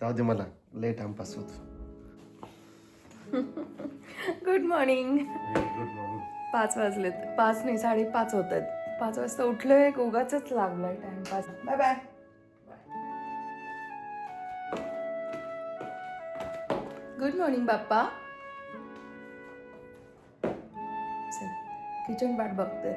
जाऊ दे मला लय टाइमपास होतो. गुड मॉर्निंग गुड मॉर्निंग पाच वाजलेत. पाच नाही साडेपाच होत आहेत पाच वाजता उठलोय एक उगाच लागलाय timepass bye bye good morning Bappa. Kitchen वाट बघते.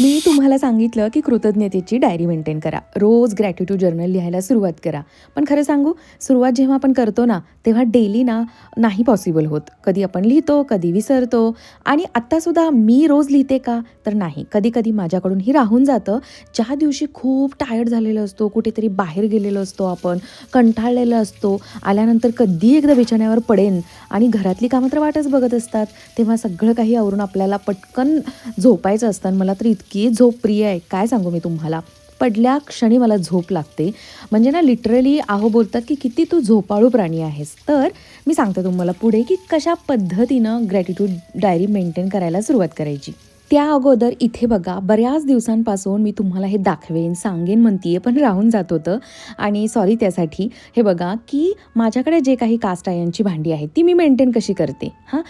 मी तुम्हाला सांगितलं की कृतज्ञतेची डायरी मेंटेन करा. रोज ग्रॅटिट्यूड जर्नल लिहायला सुरुवात करा. पण खरं सांगू सुरुवात जेव्हा आपण करतो ना तेव्हा डेली ना नाही पॉसिबल होत. कधी आपण लिहितो कधी विसरतो. आणि आत्तासुद्धा मी रोज लिहिते का? तर नाही. कधी कधी माझ्याकडूनही राहून जातं. ज्या दिवशी खूप टायर्ड झालेलो असतो कुठेतरी बाहेर गेलेलो असतो आपण कंटाळलेलो असतो आल्यानंतर कधी एकदा बिछाण्यावर पडेन आणि घरातली कामं तर वाटच बघत असतात तेव्हा सगळं काही आवरून आपल्याला पटकन झोपायचं असतं आणि मला तर इतकं झोप प्रिय आहे काय सांगू मी तुम्हाला? पडल्या क्षणी मला झोप लागते. म्हणजे ना लिटरली आहो बोलतात की किती तू झोपाळू प्राणी आहेस. तर मी सांगते तुम्हाला पुढे की कशा पद्धतीनं ग्रॅटिट्यूड डायरी मेंटेन करायला सुरुवात करायची. त्या अगोदर इथे बघा बऱ्याच दिवसांपासून मी तुम्हाला हे दाखवेन सांगेन म्हणतीये पण राहून जात होतं. आणि सॉरी त्यासाठी हे बघा की माझ्याकडे जे काही कास्ट आयनची भांडी आहेत ती मी मेंटेन कशी करते? हां?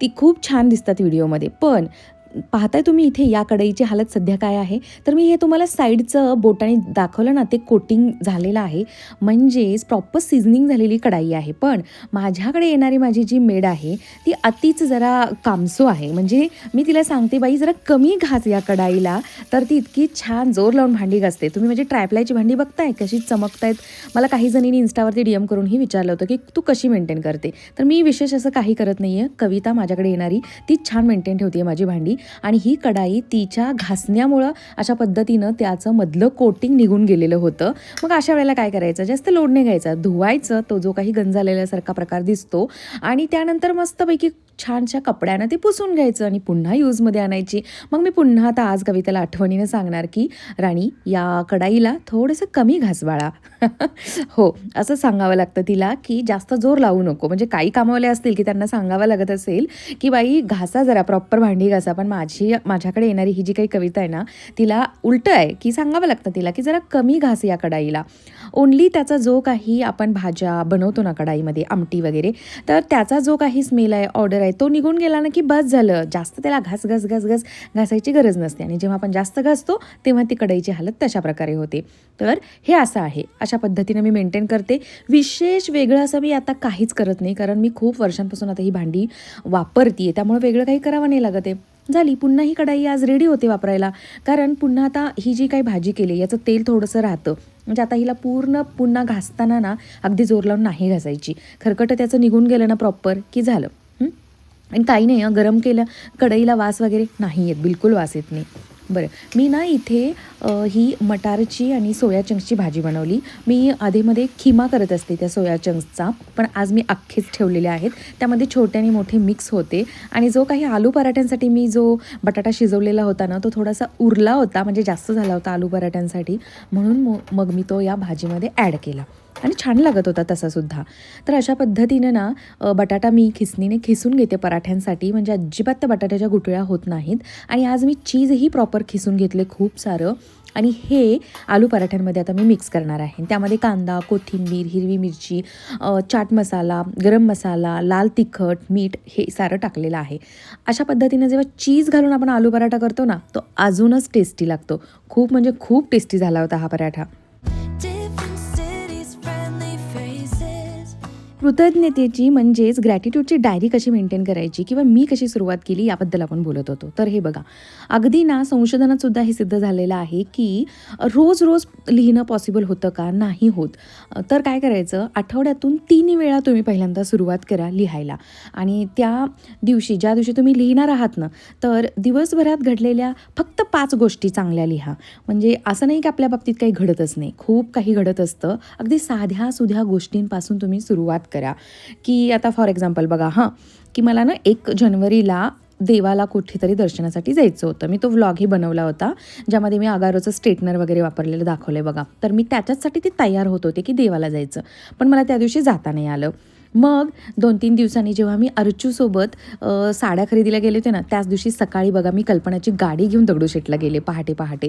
ती खूप छान दिसतात व्हिडिओमध्ये पण पाहताय तुम्ही इथे या कढईची हालत सध्या काय आहे? तर मी हे तुम्हाला साईडचं बोटाने दाखवलं ना ते कोटिंग झालेलं आहे. म्हणजेच प्रॉपर सिझनिंग झालेली कढाई आहे. पण माझ्याकडे येणारी माझी जी मेड आहे ती अतिच जरा कामसू आहे. म्हणजे मी तिला सांगते बाई जरा कमी घास या कढाईला. तर ती इतकी छान जोर लावून भांडी घासते. तुम्ही म्हणजे ट्रायप्लायची भांडी बघताय कशी चमकतायत? मला काही जणींनी इन्स्टावरती डी एम करूनही विचारलं होतं की तू कशी मेंटेन करते? तर मी विशेष असं काही करत नाही आहे कविता माझ्याकडे येणारी तीच छान मेंटेन ठेवते माझी भांडी. आणि ही कढाई तिच्या घासण्यामुळं अशा पद्धतीनं त्याचं मधलं कोटिंग निघून गेलेलं होतं. मग अशा वेळेला काय करायचं? जास्त लोडने घ्यायचा. धुवायचं. तो जो काही गंजालेल्यासारखा प्रकार दिसतो. आणि त्यानंतर मस्तपैकी छानशा कपड्यानं ते पुसून घ्यायचं आणि पुन्हा यूजमध्ये आणायची. मग मी पुन्हा आता आज कवितेला आठवणीनं सांगणार की राणी या कढाईला थोडंसं कमी घासवाळा. हो असं सांगावं लागतं तिला की जास्त जोर लावू नको. म्हणजे काही कामवाले असतील की त्यांना सांगावं लागत असेल की बाई घासा जरा प्रॉपर भांडी घासा. पण माझी माझ्याकडे येणारी ही जी काही कविता आहे ना तिला उलटं आहे की सांगावं लागतं तिला की जरा कमी घास या कढाईला. ओनली त्याचा जो काही आपण भाज्या बनवतो ना कढाईमध्ये आमटी वगैरे तर त्याचा जो काही स्मेल आहे ऑर्डर आहे. तो निघून गेला ना की बस झालं. जास्त त्याला घास घास घास घास घासायची गरज नसते. आणि जेव्हा आपण जास्त घासतो तेव्हा ती कढईची हालत तशा प्रकारे होते. तर हे असं आहे. अशा पद्धतीनं मी मेंटेन करते. विशेष वेगळं असं मी आता काहीच करत नाही. कारण मी खूप वर्षांपासून आता ही भांडी वापरते त्यामुळे वेगळं काही करावं नाही लागत आहे. झाली. पुन्हा ही कढाई आज रेडी होते वापरायला. कारण पुन्हा आता ही जी काही भाजी केली याचं तेल थोडंसं राहतं. म्हणजे आता हिला पूर्ण पुन्हा घासताना ना अगदी जोर लावून नाही घासायची. खरकटं त्याचं निघून गेलं ना प्रॉपर की झालं. आणि काही नाही गरम केलं. कढईला वास वगैरे नाही येत. बिलकुल वास येत नाही. बरं. मी ना इथे ही मटारची आणि सोया चंक्सची भाजी बनवली. मी आधीमध्ये खिमा करत असते त्या सोया चंक्सचा पण आज मी अख्खेच ठेवलेले आहेत. त्यामध्ये छोटे आणि मोठे मिक्स होते. आणि जो काही आलू पराठ्यांसाठी मी जो बटाटा शिजवलेला होता ना तो थोडासा उरला होता म्हणजे जास्त झाला होता आलू पराठ्यांसाठी. म्हणून मग मी तो या भाजीमध्ये ॲड केला. आणि छान लागत होता तसासुद्धा तर अशा पद्धतीनं ना बटाटा मी खिसणीने खिसून घेते पराठ्यांसाठी. म्हणजे अजिबात त्या बटाट्याच्या गुटळ्या होत नाहीत. आणि आज मी चीजही प्रॉपर खिसून घेतले खूप सारं. आणि हे आलू पराठ्यांमध्ये आता मी मिक्स करणार आहे. त्यामध्ये कांदा कोथिंबीर हिरवी मिरची चाट मसाला गरम मसाला लाल तिखट मीठ हे सारं टाकलेलं आहे. अशा पद्धतीनं जेव्हा चीज घालून आपण आलू पराठा करतो ना तो अजूनच टेस्टी लागतो. खूप म्हणजे खूप टेस्टी झाला होता हा पराठा. कृतज्ञतेची म्हणजेच ग्रॅटिट्यूडची डायरी कशी मेंटेन करायची किंवा मी कशी सुरुवात केली याबद्दल आपण बोलत होतो. तर हे बघा अगदी ना संशोधनात सुद्धा हे सिद्ध झालेलं आहे की रोज रोज लिहिणं पॉसिबल होतं का? नाही होत. तर काय करायचं? आठवड्यातून तीन वेळा तुम्ही पहिल्यांदा सुरुवात करा लिहायला. आणि त्या दिवशी ज्या दिवशी तुम्ही लिहिणार आहात ना तर दिवसभरात घडलेल्या फक्त पाच गोष्टी चांगल्या लिहा. म्हणजे असं नाही की आपल्या बाबतीत काही घडतच नाही. खूप काही घडत असतं. अगदी साध्या सुध्या गोष्टींपासून तुम्ही सुरुवात करा. की आता फॉर एक्झाम्पल बघा हां की मला ना एक जानेवारीला देवाला कुठेतरी दर्शनासाठी जायचं होतं. मी तो व्लॉगही बनवला होता ज्यामध्ये मी आगारोचं स्ट्रेटनर वगैरे वापरलेलं दाखवलं आहे बघा. तर मी त्याच्याचसाठी ते तयार होत होते की देवाला जायचं. पण मला त्या दिवशी जाता नाही आलं. मग दोन तीन दिवसांनी जेव्हा मी अर्चूसोबत साड्या खरेदीला गेले होते ना त्याच दिवशी सकाळी बघा मी कल्पनाची गाडी घेऊन दगडूशेठला गेले पहाटे पहाटे.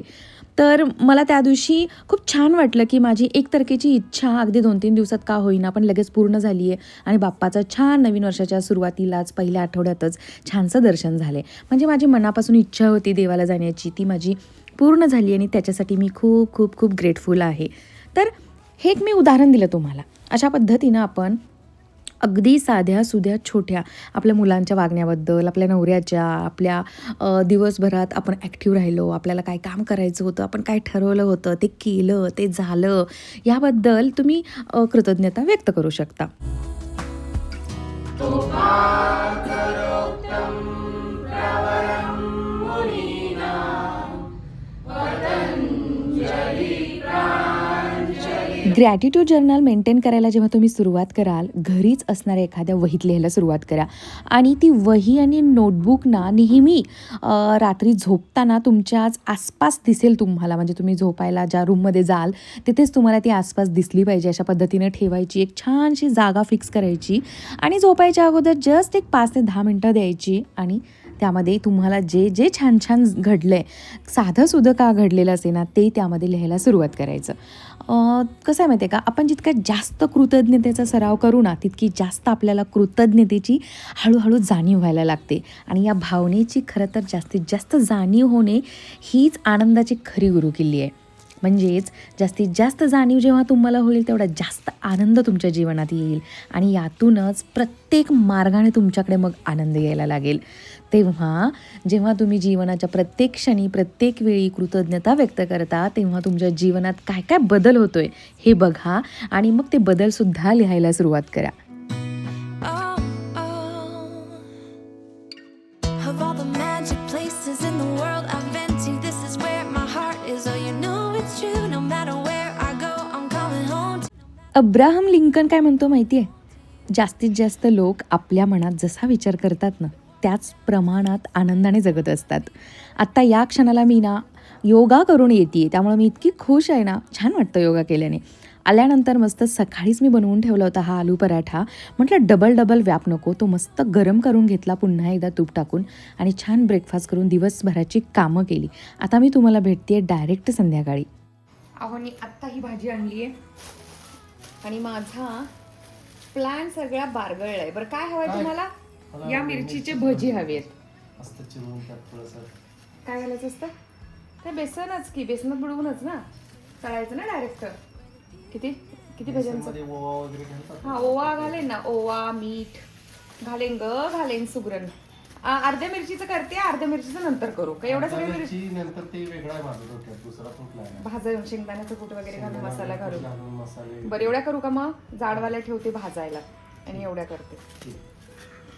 तर मला त्या दिवशी खूप छान वाटलं की माझी एक तारखेची इच्छा अगदी दोन तीन दिवसात का होईना पण लगेच पूर्ण झाली आहे आणि बाप्पाचं छान नवीन वर्षाच्या सुरुवातीलाच पहिल्या आठवड्यातच छानसं दर्शन झाले म्हणजे माझी मनापासून इच्छा होती देवाला जाण्याची ती माझी पूर्ण झाली आणि त्याच्यासाठी मी खूप खूप खूप ग्रेटफुल आहे. तर हे एक मी उदाहरण दिलं तुम्हाला. अशा पद्धतीनं आपण अगदी साध्या सुध्या छोट्या. आपल्या मुलांच्या वागण्याबद्दल आपल्या नवऱ्याच्या आपल्या दिवसभरात आपण ॲक्टिव्ह राहिलो आपल्याला काय काम करायचं होतं आपण काय ठरवलं होतं ते केलं ते झालं याबद्दल तुम्ही कृतज्ञता व्यक्त करू शकता. ग्रॅटिट्यूड जर्नल मेंटेन करायला जेव्हा तुम्ही सुरुवात कराल घरीच असणाऱ्या एखाद्या वहीत लिहायला सुरुवात करा. आणि ती वही आणि नोटबुक ना नेहमी रात्री झोपताना तुमच्याच आसपास दिसेल तुम्हाला. म्हणजे तुम्ही झोपायला ज्या रूममध्ये जाल तिथेच तुम्हाला ती आसपास दिसली पाहिजे. अशा पद्धतीने ठेवायची एक छानशी जागा फिक्स करायची. आणि झोपायच्या अगोदर जस्ट एक पाच ते दहा मिनटं द्यायची. आणि त्यामध्ये तुम्हाला जे जे छान छान घडलं आहे साधंसुद्धा का घडलेलं असे ना ते त्यामध्ये लिहायला सुरुवात करायचं. कसं आहे माहिती आहे का आपण जितका जास्त कृतज्ञतेचा सराव करू ना तितकी जास्त आपल्याला कृतज्ञतेची हळूहळू जाणीव व्हायला लागते. आणि या भावनेची खरं तर जास्तीत जास्त जाणीव होणे हीच आनंदाची खरी गुरुकिल्ली आहे. म्हणजेच जास्तीत जास्त जाणीव जेव्हा तुम्हाला होईल तेवढा जास्त आनंद तुमच्या जीवनात येईल. आणि यातूनच प्रत्येक मार्गाने तुमच्याकडे मग आनंद यायला लागेल. तेव्हा जेव्हा तुम्ही जीवनाच्या प्रत्येक क्षणी प्रत्येक वेळी कृतज्ञता व्यक्त करता तेव्हा तुमच्या जीवनात काय काय बदल होतोय हे बघा आणि मग ते बदलसुद्धा लिहायला सुरुवात करा. Oh, oh. Oh, Abraham Lincoln काय म्हणतो माहिती आहे जास्तीत जास्त लोक आपल्या मनात जसा विचार करतात ना त्याच प्रमाणात आनंदाने जगत असतात. आत्ता या क्षणाला मी ना योगा करून येते त्यामुळे मी इतकी खुश आहे ना. छान वाटतं योगा केल्याने. आल्यानंतर मस्त सकाळीच मी बनवून ठेवला होता हा आलू पराठा. म्हटलं डबल डबल व्याप नको. तो मस्त गरम करून घेतला पुन्हा एकदा तूप टाकून. आणि छान ब्रेकफास्ट करून दिवसभराची कामं केली. आता मी तुम्हाला भेटते डायरेक्ट संध्याकाळी. अहो मी आत्ता ही भाजी आणली आहे आणि माझा प्लॅन सगळा बारगळला आहे बरं काय हवंय तुम्हाला? या मिरचीचे भजी हवी आहेत मस्त चिरून त्यात थोडंसं. काय घालायचं असतं? काय बेसनच की? बेसनात बुडवूनच ना? तळायचं ना डायरेक्ट किती? किती भज्यांचं? मध्ये ओवा वगैरे घालतात हा ओवा घालेन ना. ओवा मीठ घालेन ग घालेन सुगरण. आ, अर्ध्या मिरचीचं करते अर्ध्या मिरचीचं नंतर करू. का एवढं सगळं मिरची नंतर ते वेगळा माझं डोक्यात दुसरा आहे? भाजून शेंगदाण्याचं कूट वगैरे घालून मसाला घालून. घालून मसाले. बरं एवढ्या करू का मग? जाडवाल्या ठेवते भाजायला. आणि एवढ्या करते. ठीक.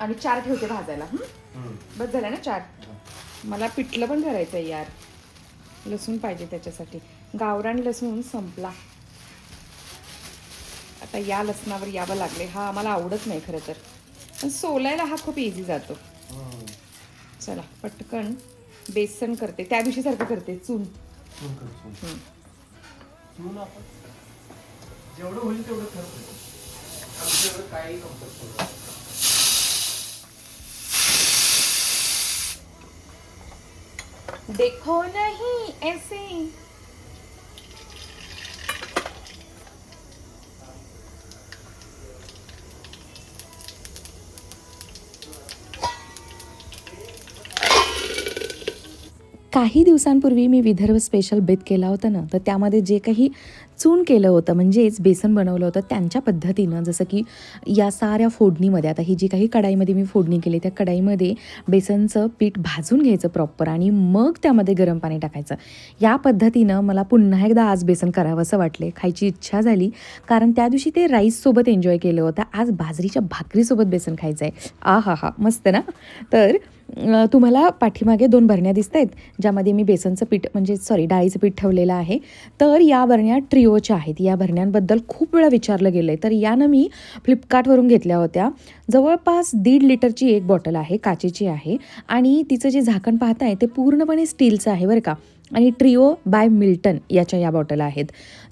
आणि चार ठेवते भाजायला हं? हम्म. बस झालं ना चार? मला पिठलं पण करायचं आहे यार. लसूण पाहिजे त्याच्यासाठी. गावरान लसूण संपला. आता या लसणावर यावं लागले हा आम्हाला आवडत नाही खरं तर. पण सोलायला हा खूप इझी जातो. चला पटकन बेसन करते. त्या दिवशी सारखं करते. चून. जेवढं होईल तेवढं काही देखो नहीं ऐसे काही दिवसांपूर्वी मी विदर्भ स्पेशल बेत केला होता ना तर त्यामध्ये जे काही चून केलं होतं म्हणजेच बेसन बनवलं होतं त्यांच्या पद्धतीनं जसं की या साऱ्या फोडणीमध्ये आता ही जी काही कढाईमध्ये मी फोडणी केली त्या कढाईमध्ये बेसनचं पीठ भाजून घ्यायचं प्रॉपर आणि मग त्यामध्ये गरम पाणी टाकायचं. या पद्धतीनं मला पुन्हा एकदा आज बेसन करावं असं वाटले खायची इच्छा झाली कारण त्या दिवशी ते राईससोबत एन्जॉय केलं होतं. आज बाजरीच्या भाकरीसोबत बेसन खायचं आहे आ हा हा मस्त ना? तर तुम्हाला पाठीमागे दोन भरण्या दिसत आहेत ज्यामध्ये मी बेसनचं पीठ म्हणजे सॉरी डाळीचं पीठ ठेवलेलं आहे. तर या भरण्या ट्रिओच्या आहेत. या भरण्यांबद्दल खूप वेळा विचारलं गेलं आहे तर यानं मी फ्लिपकार्टवरून घेतल्या होत्या. जवळपास दीड लिटरची एक बॉटल आहे काचेची आहे. आणि तिचं जे झाकण पाहताय ते पूर्णपणे स्टीलचं आहे बरं का. आणि ट्रिओ बाय मिल्टन याच्या या बॉटल आहेत.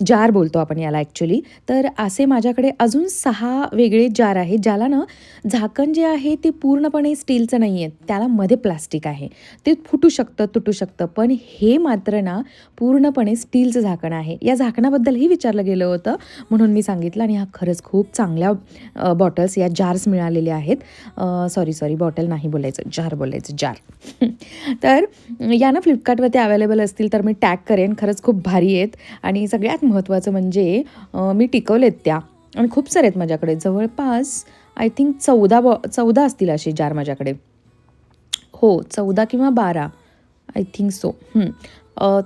जार बोलतो आपण याला ॲक्च्युली तर असे माझ्याकडे अजून सहा वेगळे जार आहेत ज्याला ना झाकण जे आहे ते पूर्णपणे स्टीलचं नाही आहे त्याला मध्ये प्लास्टिक आहे. ते फुटू शकतं तुटू शकतं पण हे मात्र ना पूर्णपणे स्टीलचं झाकण आहे. या झाकणाबद्दलही विचारलं गेलं होतं म्हणून मी सांगितलं आणि हा खरंच खूप चांगल्या बॉटल्स या जार्स मिळालेले आहेत. सॉरी सॉरी बॉटल नाही बोलायचं जार बोलायचं जार. तर या ना फ्लिपकार्टवरती अवेलेबल असतील तर मी टॅग करेन. खरंच खूप भारी आहेत. आणि सगळ्यात महत्त्वाचं म्हणजे मी टिकवलेत त्या. आणि खूप सारे आहेत माझ्याकडे. जवळपास आय थिंक चौदा बॉ चौदा असतील असे जार माझ्याकडे. हो चौदा किंवा बारा. आय थिंक सो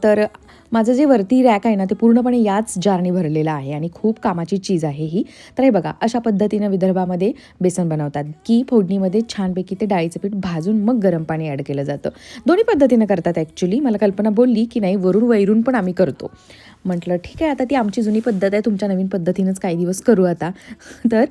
तर माझं जे वरती रॅक आहे ना ते पूर्णपणे याच जारने भरलेलं आहे आणि खूप कामाची चीज आहे ही. तर हे बघा अशा पद्धतीनं विदर्भामध्ये बेसन बनवतात. की फोडणीमध्ये छानपैकी ते डाळीचं पीठ भाजून मग गरम पाणी ॲड केलं जातं. दोन्ही पद्धतीनं करतात ॲक्च्युली मला कल्पना बोलली की नाही वरून वैरून पण आम्ही करतो. म्हटलं ठीक आहे आता ती आमची जुनी पद्धत आहे तुमच्या नवीन पद्धतीनंच काही दिवस करू आता. तर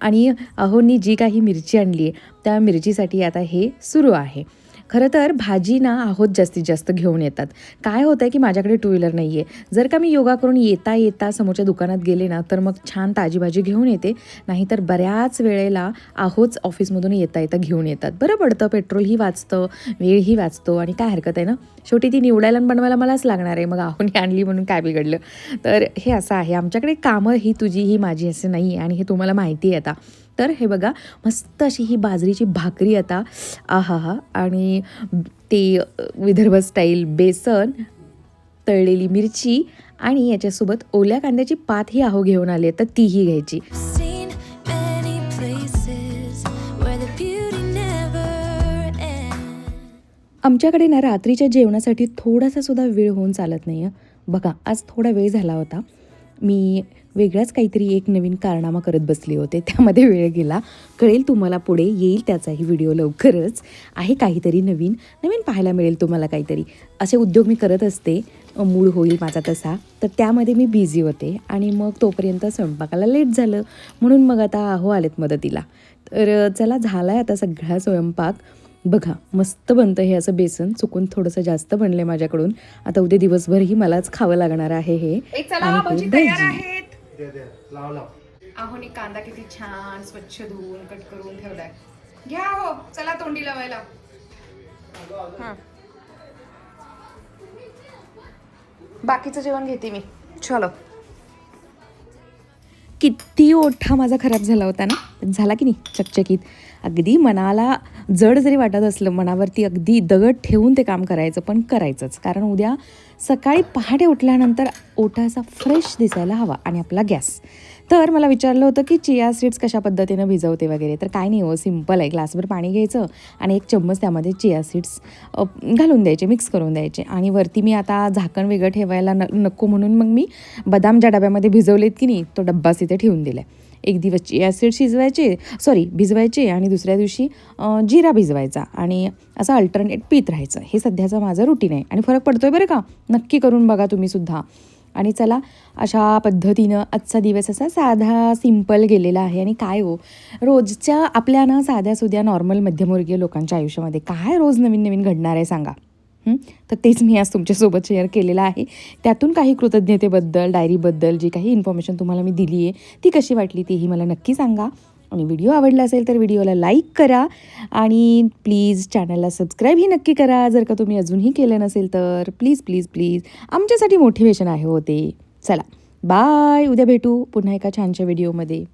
आणि अहोनी जी काही मिरची आणली आहे त्या मिरचीसाठी आता हे सुरू आहे. खरं तर भाजी ना आहोत जास्तीत जास्त घेऊन येतात. काय होतं आहे की माझ्याकडे टू व्हीलर नाही आहे जर का मी योगा करून येता येता समोरच्या दुकानात गेले ना तर मग छान ताजी भाजी घेऊन येते. नाहीतर बऱ्याच वेळेला आहोच ऑफिसमधून येता येता घेऊन येतात. बरं पडतं पेट्रोलही वाचतं वेळही वाचतो आणि काय हरकत आहे ना? शेवटी ती निवडायला बनवायला मलाच लागणार आहे. मग आहोने आणली म्हणून काय बिघडलं? तर हे असं आहे. आमच्याकडे कामं ही तुझी ही माझी असे नाही आहे आणि हे तुम्हाला माहिती आहे आता. तर हे बघा मस्त अशी ही बाजरीची भाकरी आता. आहा हा आणि ते विदर्भ स्टाईल बेसन तळलेली मिरची आणि याच्यासोबत ओल्या कांद्याची पातही आहो घेऊन आली तर तीही घ्यायची. आमच्याकडे ना रात्रीच्या जेवणासाठी थोडासा सुद्धा वेळ होऊन चालत नाही बघा आज थोडा वेळ झाला होता. मी वेगळाच काहीतरी एक नवीन कारनामा करत बसले होते. त्यामध्ये वेळ गेला. कळेल तुम्हाला पुढे येईल त्याचाही व्हिडिओ लवकरच. आहे काहीतरी नवीन. नवीन पाहायला मिळेल तुम्हाला काहीतरी. असे उद्योग मी करत असते. मूळ होईल माझा तसा. तर त्यामध्ये मी बिझी होते. आणि मग तोपर्यंत स्वयंपाकाला लेट झालं. म्हणून मग आता आहो आलेत मदतीला. तर चला झाला आहे आता सगळा स्वयंपाक. बघा मस्त बनतं हे असं बेसन. चुकून थोडंसं जास्त बनलंय माझ्याकडून. आता उद्या दिवसभरही मलाच खावं लागणार आहे हे. एक चला आणि भाजी हे तयार भजी. आहेत. दे दे लाव लाव. आहोनी कांदा किती छान स्वच्छ धुवून कट करून ठेवलाय. घ्या हो चला तोंडी लावायला. हा. बाकीचं जेवण घेते मी. चलो. किती ओठा माझा खराब झाला होता ना? पण झाला की नाही? चकचकीत. अगदी मनाला जड जरी वाटत असलं मनावरती अगदी दगड ठेवून ते काम करायचं पण करायचंच. कारण उद्या सकाळी पहाटे उठल्यानंतर ओठा असा फ्रेश दिसायला हवा आणि आपला गॅस. तर मला विचारलं होतं की चिया सीड्स कशा पद्धतीनं भिजवते वगैरे. तर काय नाही हो सिंपल आहे. ग्लासभर पाणी घ्यायचं आणि एक चम्मच त्यामध्ये चिया सीड्स घालून द्यायचे मिक्स करून द्यायचे. आणि वरती मी आता झाकण वेगळं ठेवायला न नको म्हणून मग मी बदाम ज्या डब्यामध्ये भिजवलेत की नाही तो डब्बाच तिथे ठेवून दिला एक दिवस चिया सीड्स शिजवायचे सॉरी भिजवायचे आणि दुसऱ्या दिवशी जिरा भिजवायचा. आणि असं अल्टरनेट पीत राहायचं. हे सध्याचं माझं रुटीन आहे. आणि फरक पडतोय बरं का? नक्की करून बघा तुम्ही सुद्धा. आणि चला अशा पद्धतीनं आजचा दिवस असा साधा सिंपल गेलेला आहे. आणि काय हो रोजच्या आपल्या ना साध्या सुध्या नॉर्मल मध्यमवर्गीय लोकांच्या आयुष्यामध्ये काय रोज नवीन नवीन घडणार आहे सांगा. तर तेच मी आज तुमच्यासोबत शेअर केलेलं आहे. त्यातून काही कृतज्ञतेबद्दल डायरीबद्दल जी काही इन्फॉर्मेशन तुम्हाला मी दिली आहे ती कशी वाटली तीही मला नक्की सांगा. आणि व्हिडिओ आवडला असेल तर व्हिडिओला लाईक करा आणि प्लीज चॅनलला सबस्क्राईबही नक्की करा. जर का तुम्ही अजूनही केलं नसेल तर प्लीज प्लीज प्लीज आमच्यासाठी मोटिवेशन आहे होते चला बाय. उद्या भेटू पुन्हा एका छानशा व्हिडिओमध्ये.